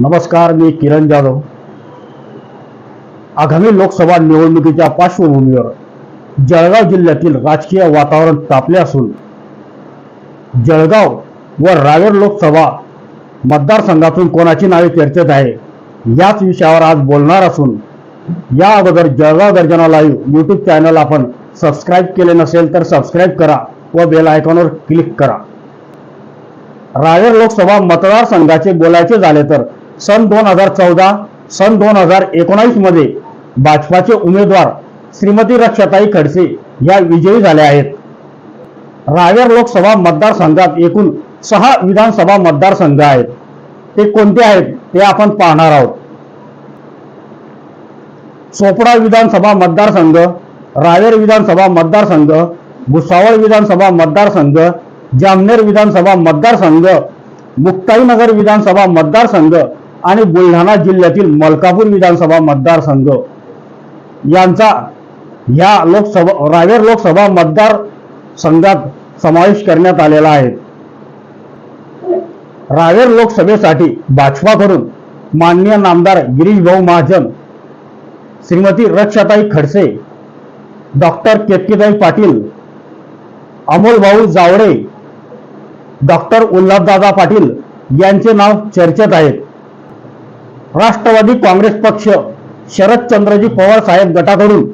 नमस्कार मी किरण जाधव. आगामी लोकसभा निवडणुकीच्या पार्श्वभूमीवर जळगाव जिल्ह्यातील राजकीय वातावरण तापले असून जळगाव व रावेर लोकसभा मतदारसंघातून कोणाची नावे चर्चेत आहे याच विषयावर आज बोलणार असून या अगोदर Jalgaon Garjana live YouTube channel आपण सबस्क्राईब केले नसेल तर सबस्क्राईब करा व बेल आयकॉनवर क्लिक करा. रावेर लोकसभा मतदारसंघाचे बोलायचे झाले तर सन दोन हजार चौदा सन दोन हजार एकोणावीसमध्ये भाजपाचे उमेदवार श्रीमती रक्षाताई खडसे या विजयी झाल्या आहेत. रावेर लोकसभा मतदारसंघात एकूण सहा विधानसभा मतदारसंघ आहेत. ते कोणते आहेत ते आपण पाहणार आहोत. चोपडा विधानसभा मतदारसंघ रावेर विधानसभा मतदारसंघ भुसावळ विधानसभा मतदारसंघ जामनेर विधानसभा मतदारसंघ मुक्ताईनगर विधानसभा मतदारसंघ आणि बुलढाणा जिल्ह्यातील मलकापूर विधानसभा मतदारसंघ. यांचा या लोकसभा रावेर लोकसभा मतदार संघात समावेश करण्यात आलेला आहे. रावेर लोकसभेसाठी भाजपाकडून माननीय नामदार गिरीश भाऊ महाजन श्रीमती रक्षाताई खडसे डॉक्टर केतकीताई पाटील अमोल भाऊ जावडे डॉक्टर उल्हासदादा पाटील यांचे नाव चर्चेत आहेत. राष्ट्रवादी काँग्रेस पक्ष शरदचंद्रजी पवार साहेब गटाकडून.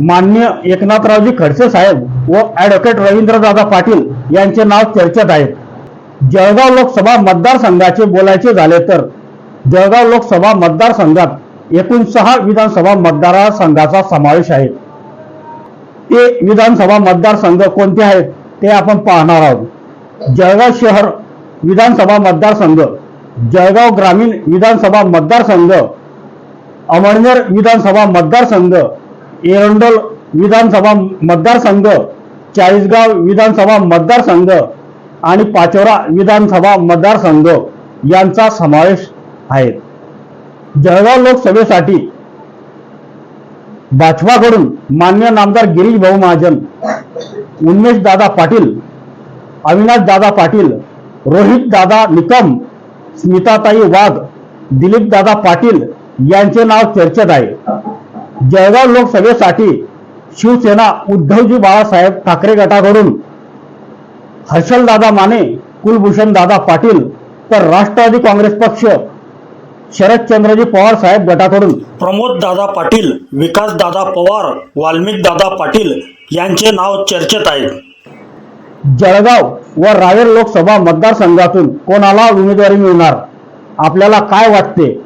मान्य एकनाथरावजी खडसे साहेब व ऍडव्होकेट रवींद्रदादा पाटील यांचे नाव चर्चेत आहे. जळगाव लोकसभा मतदारसंघाचे बोलायचे झाले तर जळगाव लोकसभा मतदारसंघात एकूण सहा विधानसभा मतदारसंघाचा समावेश आहे. ते विधानसभा मतदारसंघ कोणते आहेत ते आपण पाहणार आहोत. जळगाव शहर विधानसभा मतदारसंघ जळगाव ग्रामीण विधानसभा मतदारसंघ अमळनेर विधानसभा मतदारसंघ एरंडोल विधानसभा मतदारसंघ चाळीसगाव विधानसभा मतदारसंघ आणि पाचोरा विधानसभा मतदारसंघ यांचा समावेश आहे. जळगाव लोकसभेसाठी भाजपाकडून मान्य नामदार गिरीश भाऊ महाजन उन्मेश दादा पाटील अविनाश दादा पाटील रोहित दादा निकम स्मिताताई वाघ दिलीप दादा पाटील यांचे नाव चर्चेत आहे. जळगाव लोकसभेसाठी शिवसेना उद्धवजी बाळासाहेब ठाकरे गटाकडून हर्षलदादा माने कुलभूषण दादा पाटील तर राष्ट्रवादी काँग्रेस पक्ष शरदचंद्रजी पवार साहेब गटाकडून. प्रमोद दादा पाटील विकास दादा पवार वाल्मिक दादा पाटील यांचे नाव चर्चेत आहे. जळगाव व रावेर लोकसभा मतदारसंघातून कोणाला उमेदवारी मिळणार? आपल्याला काय वाटते?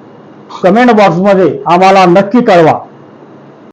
कमेंट बॉक्समध्ये आम्हाला नक्की कळवा.